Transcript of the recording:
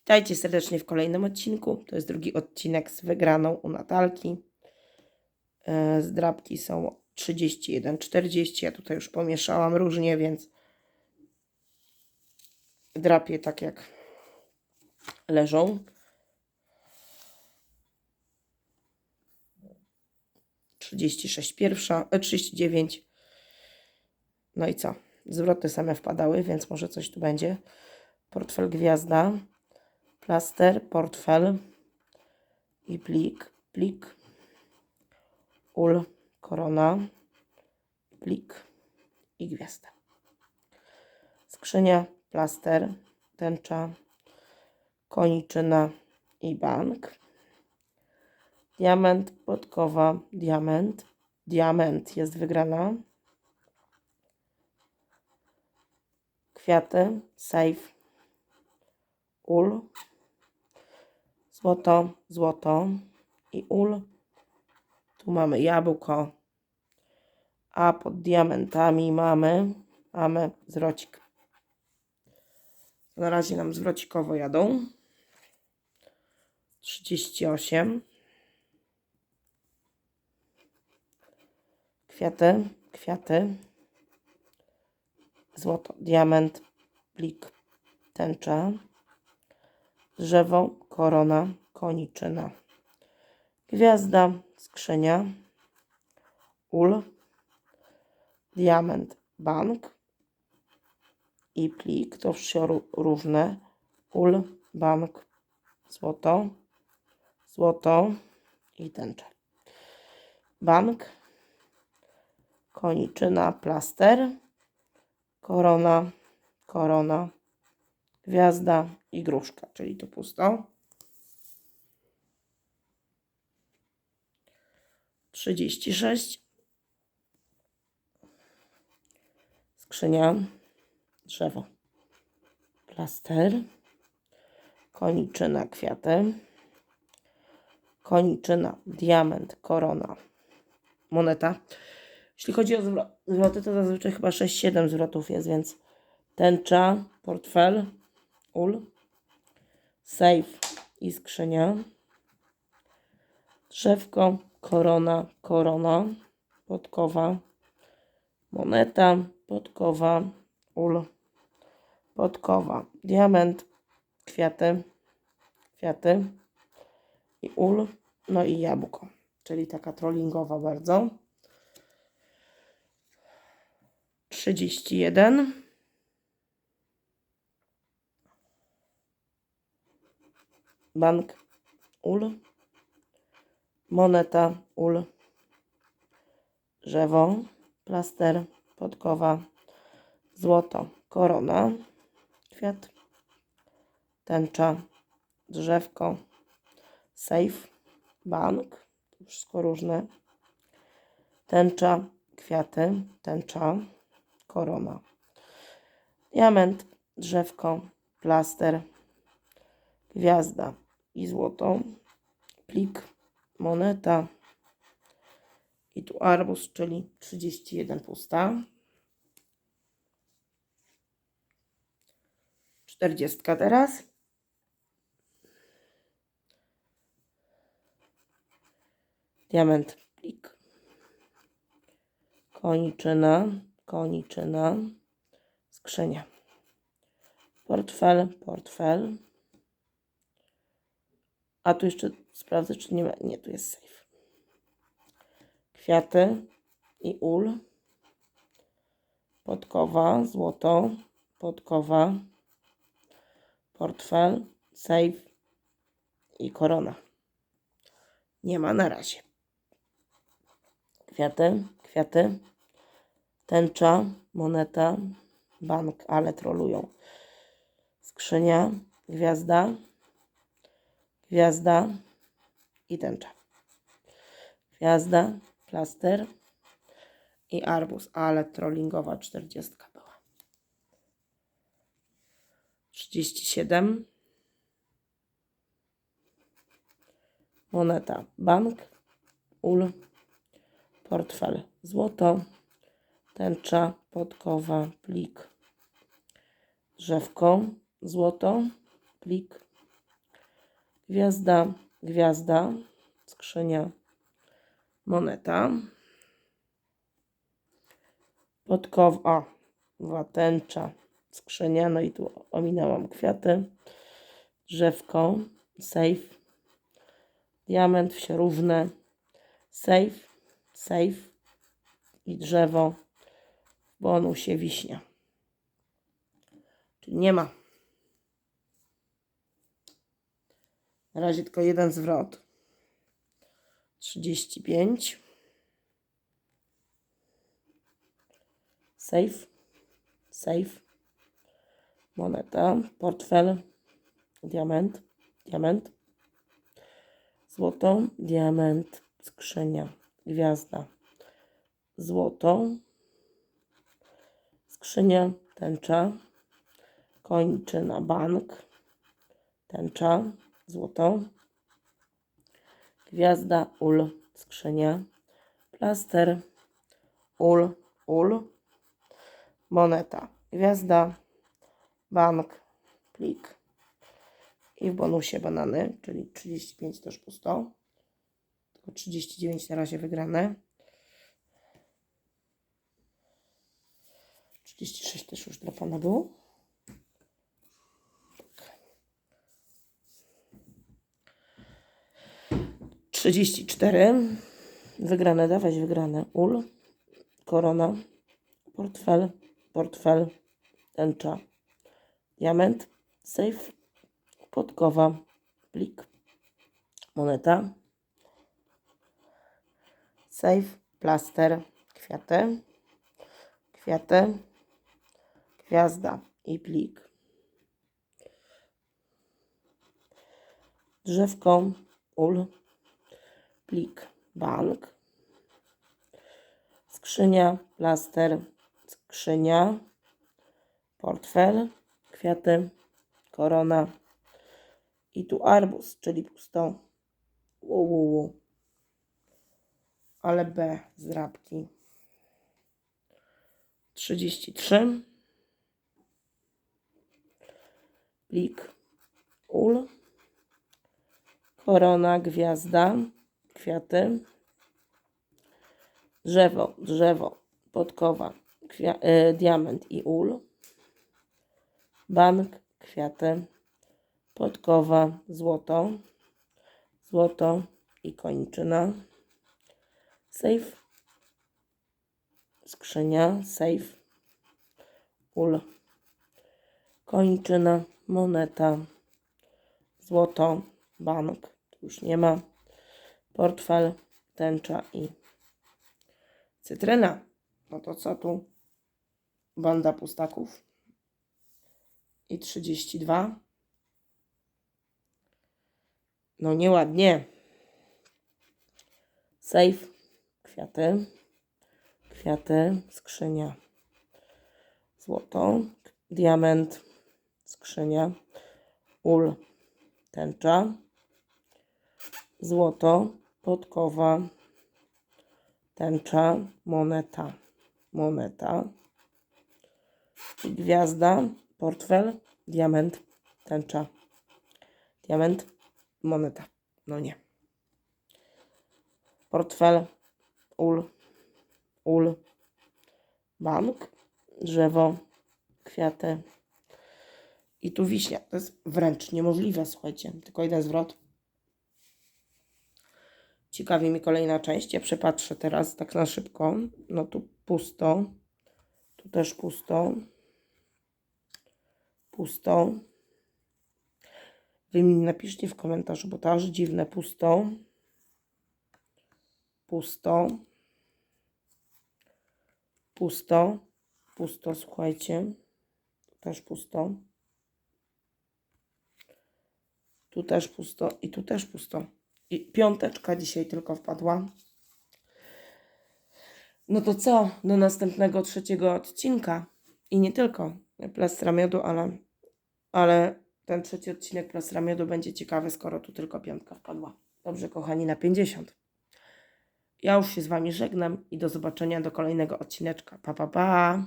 Witajcie serdecznie w kolejnym odcinku. To jest drugi odcinek z wygraną u Natalki. E, Zdrabki są 31,40. Ja tutaj już pomieszałam różnie, więc drapię tak jak leżą. Trzydzieści sześć pierwsza, e, 39. No i co? Zwroty same wpadały, więc może coś tu będzie. Portfel gwiazda, plaster, portfel i plik, plik, ul, korona, plik i gwiazda. Skrzynia, plaster, tęcza, koniczyna i bank. Diament, podkowa, diament. Diament jest wygrana. Kwiaty, safe, ul, złoto, złoto i ul. Tu mamy jabłko, a pod diamentami mamy, mamy zwrocik. Na razie nam zwrocikowo jadą. 38. Kwiaty, kwiaty. Złoto, diament, plik, tęcza. Drzewo, korona, koniczyna. Gwiazda, skrzynia. Ul, diament, bank i plik. To wszystko równe. Ul, bank, złoto, złoto i tęcza. Bank, koniczyna, plaster, korona, korona, gwiazda i gruszka, czyli to pusto. 36. Skrzynia, drzewo, plaster, koniczyna, kwiaty, koniczyna, diament, korona, moneta. Jeśli chodzi o zwro- zwroty, to zazwyczaj chyba 6-7 zwrotów jest, więc tęcza, portfel, ul, safe i skrzynia, drzewko, korona, korona, podkowa, moneta, podkowa, ul, podkowa, diament, kwiaty, kwiaty i ul, no i jabłko, czyli taka trollingowa bardzo. 31. Bank ul. Moneta ul. Drzewo. Plaster. Podkowa. Złoto. Korona. Kwiat. Tęcza. Drzewko. Safe. Bank. Wszystko różne. Tęcza. Kwiaty. Tęcza korona. Diament, drzewko, plaster, gwiazda i złoto, plik, moneta i tu arbuz, czyli 31 pusta. 40 teraz. Diament, plik, koniczyna, koniczyna, skrzynia. Portfel, portfel. A tu jeszcze sprawdzę, czy nie ma. Nie, tu jest safe. Kwiaty i ul. Podkowa, złoto, podkowa, portfel, safe i korona. Nie ma na razie. Kwiaty, kwiaty tęcza, moneta, bank, ale trolują. Skrzynia, gwiazda, gwiazda i tęcza. Gwiazda, plaster i arbuz, ale trollingowa 40 była. 37. Moneta, bank, ul, portfel, złoto tęcza, podkowa, plik, drzewko, złoto, plik, Gwiazda, gwiazda, skrzynia, moneta. Podkowa, o, tęcza, skrzynia, no i tu ominęłam kwiaty, drzewko, safe, diament, wsie równe, safe, safe i drzewo, bonusie wiśnia. Czyli nie ma. Na razie tylko jeden zwrot. 35. Safe. Safe. Moneta. Portfel. Diament. Diament. Złoto. Diament. Skrzynia. Gwiazda. Złoto. Skrzynia. Tęcza. Kończyna. Bank. Tęcza. Złoto. Gwiazda, ul, skrzynia, plaster, ul, ul, moneta, gwiazda, bank, plik i w bonusie banany, czyli 35 też pusto, tylko 39 na razie wygrane. 36 też już drapane było. 34. Wygrane, dawać wygrane. Ul, korona, portfel, portfel, tęcza, diament, safe, podkowa, plik, moneta, safe, plaster, kwiaty, kwiaty, gwiazda i plik. Drzewko, ul, plik bank, skrzynia, plaster, skrzynia, portfel, kwiaty, korona i tu arbuz, czyli pusto. Uu, uu, uu. Ale B z rabki. 33. Plik ul. Korona, gwiazda kwiaty, drzewo, drzewo, podkowa, y, diament i ul, bank, kwiaty, podkowa, złoto, złoto i kończyna, safe, skrzynia, safe, ul, kończyna, moneta, złoto, bank, tu już nie ma, portfel, tęcza i cytryna. No to co tu? Banda pustaków. I 32. No nieładnie. Safe, kwiaty, kwiaty, skrzynia, złoto, diament, skrzynia, ul, tęcza, złoto, podkowa, tęcza, moneta, moneta, gwiazda, portfel, diament, tęcza, diament, moneta. No nie. Portfel, ul, ul, bank, drzewo, kwiaty i tu wiśnia. To jest wręcz niemożliwe, słuchajcie. Tylko jeden zwrot. Ciekawi mi kolejna część. Ja przepatrzę teraz tak na szybko. No tu pusto. Tu też pusto. Pusto. Wy mi napiszcie w komentarzu, bo to aż dziwne. Pusto. Pusto. Pusto. Pusto, słuchajcie. Tu też pusto. Tu też pusto i tu też pusto. I piąteczka dzisiaj tylko wpadła. No to co? Do następnego trzeciego odcinka. I nie tylko plastra miodu, ale, ale ten trzeci odcinek plastra miodu będzie ciekawy, skoro tu tylko piątka wpadła. Dobrze, kochani, na 50. Ja już się z Wami żegnam i do zobaczenia do kolejnego odcineczka. Pa, pa, pa!